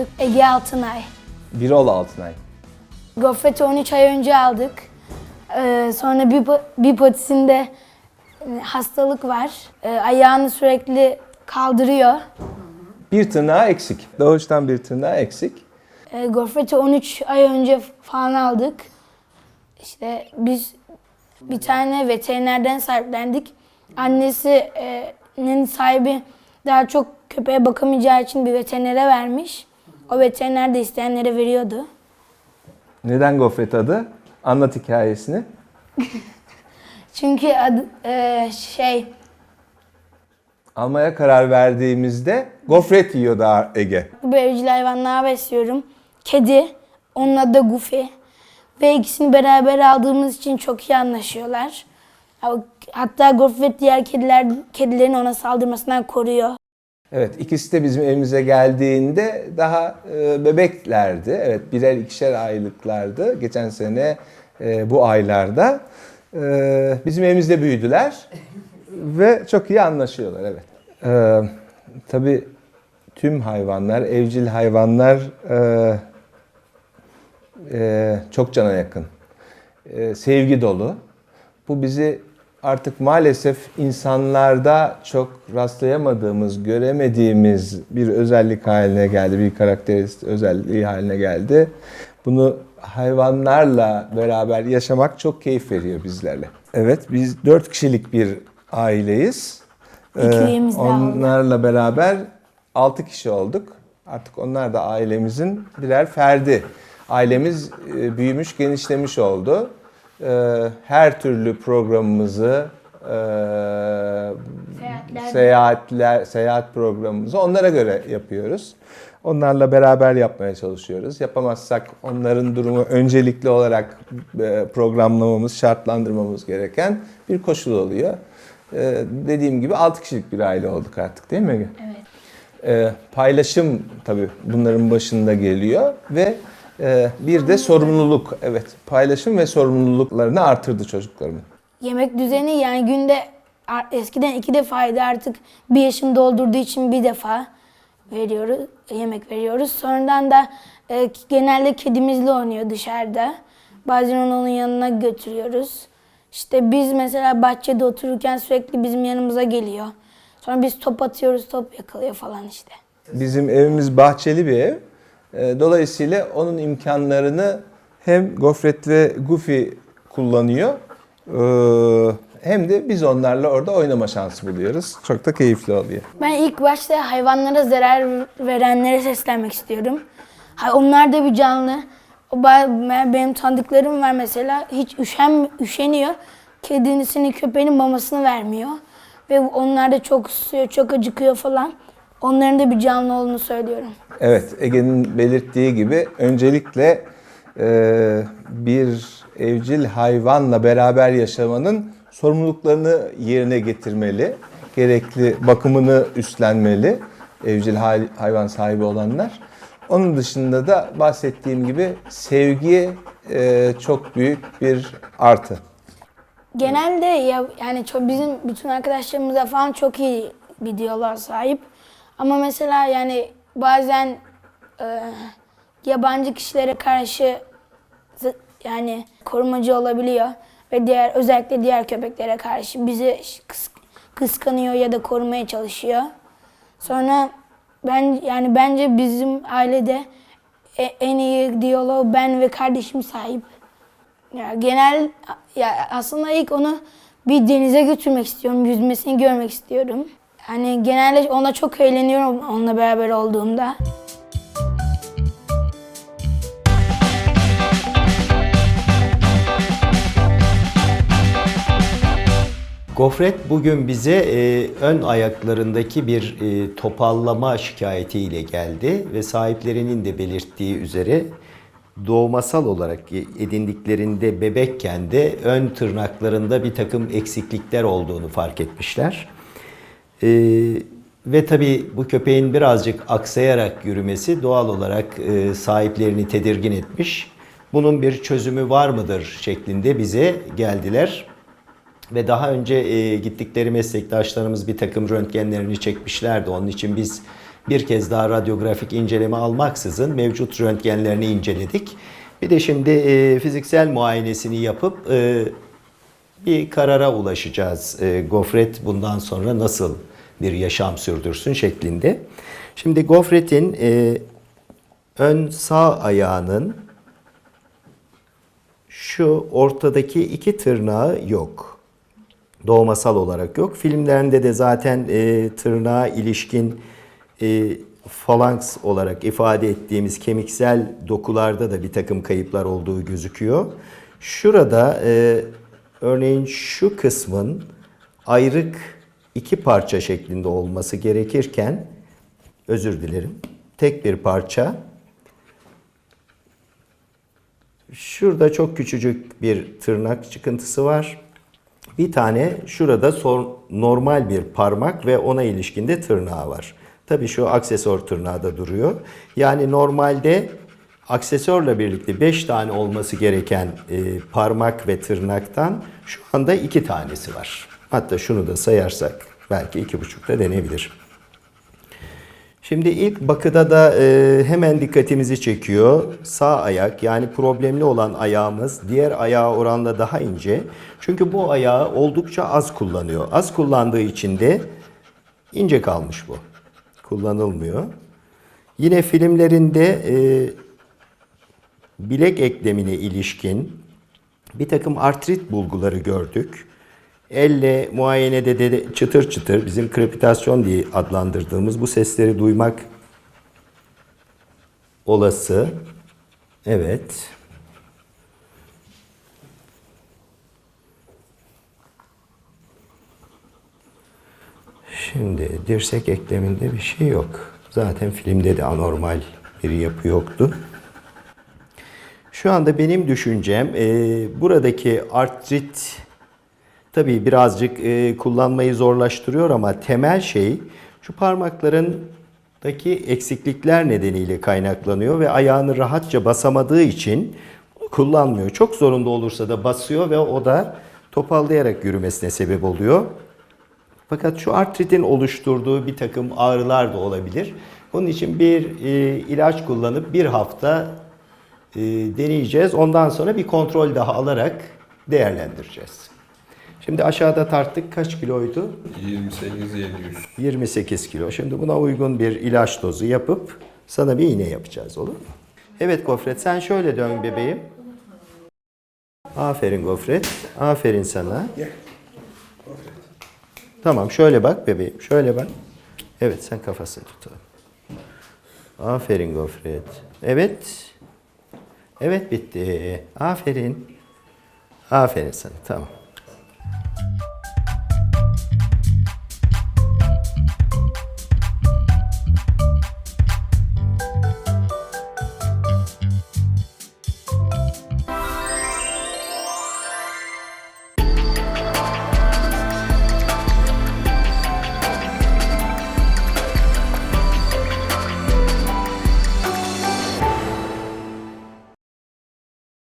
aldık. Ege Altınay. Birol Altınay. Gofreti 13 ay önce aldık. Ee, sonra bir, bir patisinde e, hastalık var. Ee, ayağını sürekli kaldırıyor. Bir tırnağı eksik. Doğuştan bir tırnağı eksik. Ee, Gofreti 13 ay önce falan aldık. İşte biz bir tane veterinerden sahiplendik. Annesinin sahibi daha çok köpeğe bakamayacağı için bir veterinere vermiş. O veteriner de isteyenlere veriyordu. Neden gofret adı? Anlat hikayesini. Çünkü adı, e, şey Almaya karar verdiğimizde gofret yiyordu Ege. bu evcil hayvanlar besliyorum. Kedi, onun adı da Goofy. Ve ikisini beraber aldığımız için çok iyi anlaşıyorlar. Hatta Gofret diğer kediler kedilerin ona saldırmasından koruyor. Evet ikisi de bizim evimize geldiğinde daha e, bebeklerdi. Evet birer ikişer aylıklardı. Geçen sene e, bu aylarda. E, bizim evimizde büyüdüler. Ve çok iyi anlaşıyorlar evet. E, tabii tüm hayvanlar, evcil hayvanlar e, e, çok cana yakın. E, sevgi dolu. Bu bizi artık maalesef insanlarda çok rastlayamadığımız, göremediğimiz bir özellik haline geldi, bir karakteristik özelliği haline geldi. Bunu hayvanlarla beraber yaşamak çok keyif veriyor bizlerle. Evet, biz dört kişilik bir aileyiz. Bir üyemiz daha oldu. Onlarla beraber 6 kişi olduk. Artık onlar da ailemizin birer ferdi. Ailemiz e, büyümüş, genişlemiş oldu. E, Her türlü programımızı, e, Seyahatler. seyahatler, seyahat programımızı onlara göre yapıyoruz. Onlarla beraber yapmaya çalışıyoruz. Yapamazsak onların durumu öncelikli olarak e, programlamamız, şartlandırmamız gereken bir koşul oluyor. E, Dediğim gibi 6 kişilik bir aile olduk artık değil mi? Evet. Paylaşım tabii bunların başında geliyor ve bir de sorumluluk. Evet, paylaşım ve sorumluluklarını artırdı çocuklarımın. Yemek düzeni yani günde eskiden iki defaydı artık bir yaşını doldurduğu için bir defa veriyoruz yemek veriyoruz. Sonradan da e, genelde kedimizle oynuyor dışarıda. Bazen onu onun yanına götürüyoruz. İşte biz mesela bahçede otururken sürekli bizim yanımıza geliyor. Sonra biz top atıyoruz, top yakalıyor falan işte. Bizim evimiz bahçeli bir ev. E, Dolayısıyla onun imkanlarını hem Gofret ve Goofy kullanıyor. e, Hem de biz onlarla orada oynama şansı buluyoruz. Çok da keyifli oluyor. Ben ilk başta hayvanlara zarar verenlere seslenmek istiyorum. Onlar da bir canlı. Benim tanıdıklarım var mesela hiç üşen, üşeniyor. Kedisinin köpeğinin mamasını vermiyor. Ve onlar da çok susuyor, çok acıkıyor falan. Onların da bir canlı olduğunu söylüyorum. Evet, Ege'nin belirttiği gibi öncelikle e, bir evcil hayvanla beraber yaşamanın sorumluluklarını yerine getirmeli. Gerekli bakımını üstlenmeli evcil hay- hayvan sahibi olanlar. Onun dışında da bahsettiğim gibi sevgi e, çok büyük bir artı. Genelde ya yani çok bizim bütün arkadaşlarımıza falan çok iyi bir diyaloğa sahip. Ama mesela yani bazen e, yabancı kişilere karşı yani korumacı olabiliyor ve diğer özellikle diğer köpeklere karşı bizi kıs- kıskanıyor ya da korumaya çalışıyor. Sonra ben yani bence bizim ailede e- en iyi diyaloğu ben ve kardeşim sahip. Ya genel ya aslında ilk onu bir denize götürmek istiyorum. Yüzmesini görmek istiyorum. Yani genelde ona çok eğleniyorum onunla beraber olduğumda. Gofret bugün bize e, ön ayaklarındaki bir e, topallama şikayetiyle geldi ve sahiplerinin de belirttiği üzere doğmasal olarak edindiklerinde bebekken de ön tırnaklarında bir takım eksiklikler olduğunu fark etmişler. E, ve tabii bu köpeğin birazcık aksayarak yürümesi doğal olarak e, sahiplerini tedirgin etmiş. Bunun bir çözümü var mıdır şeklinde bize geldiler. Ve daha önce e, gittikleri meslektaşlarımız bir takım röntgenlerini çekmişlerdi. Onun için biz bir kez daha radyografik inceleme almaksızın mevcut röntgenlerini inceledik. Bir de şimdi e, fiziksel muayenesini yapıp e, bir karara ulaşacağız. E, gofret bundan sonra nasıl bir yaşam sürdürsün şeklinde. Şimdi gofretin e, ön sağ ayağının şu ortadaki iki tırnağı yok. Doğmasal olarak yok. Filmlerinde de zaten e, tırnağa ilişkin e, falanks olarak ifade ettiğimiz kemiksel dokularda da bir takım kayıplar olduğu gözüküyor. Şurada e, örneğin şu kısmın ayrık iki parça şeklinde olması gerekirken özür dilerim tek bir parça Şurada çok küçücük bir tırnak çıkıntısı var. Bir tane şurada normal bir parmak ve ona ilişkin de tırnağı var. Tabii şu aksesuar tırnağı da duruyor. Yani normalde aksesuarla birlikte 5 tane olması gereken e, parmak ve tırnaktan şu anda 2 tanesi var. Hatta şunu da sayarsak belki 2,5 da denebilir. Şimdi ilk bakıda da e, hemen dikkatimizi çekiyor. Sağ ayak yani problemli olan ayağımız diğer ayağa oranla daha ince. Çünkü bu ayağı oldukça az kullanıyor. Az kullandığı için de ince kalmış bu. Kullanılmıyor. Yine filmlerinde e, bilek eklemine ilişkin bir takım artrit bulguları gördük. Elle muayenede de çıtır çıtır bizim krepitasyon diye adlandırdığımız bu sesleri duymak olası. Evet. Şimdi dirsek ekleminde bir şey yok. Zaten filmde de anormal bir yapı yoktu. Şu anda benim düşüncem e, buradaki artrit tabii birazcık e, kullanmayı zorlaştırıyor ama temel şey şu parmaklarındaki eksiklikler nedeniyle kaynaklanıyor ve ayağını rahatça basamadığı için kullanmıyor. Çok zorunda olursa da basıyor ve o da topallayarak yürümesine sebep oluyor. Fakat şu artritin oluşturduğu bir takım ağrılar da olabilir. Bunun için bir e, ilaç kullanıp bir hafta e, deneyeceğiz. Ondan sonra bir kontrol daha alarak değerlendireceğiz. Şimdi aşağıda tarttık kaç kiloydu? 28 700. 28 kilo. Şimdi buna uygun bir ilaç dozu yapıp sana bir iğne yapacağız olur mu? Evet Gofret sen şöyle dön bebeğim. Aferin Gofret. Aferin sana. Tamam şöyle bak bebeğim. Şöyle bak. Evet sen kafasını tutalım. Aferin Gofret. Evet. Evet bitti. Aferin. Aferin sana. Tamam.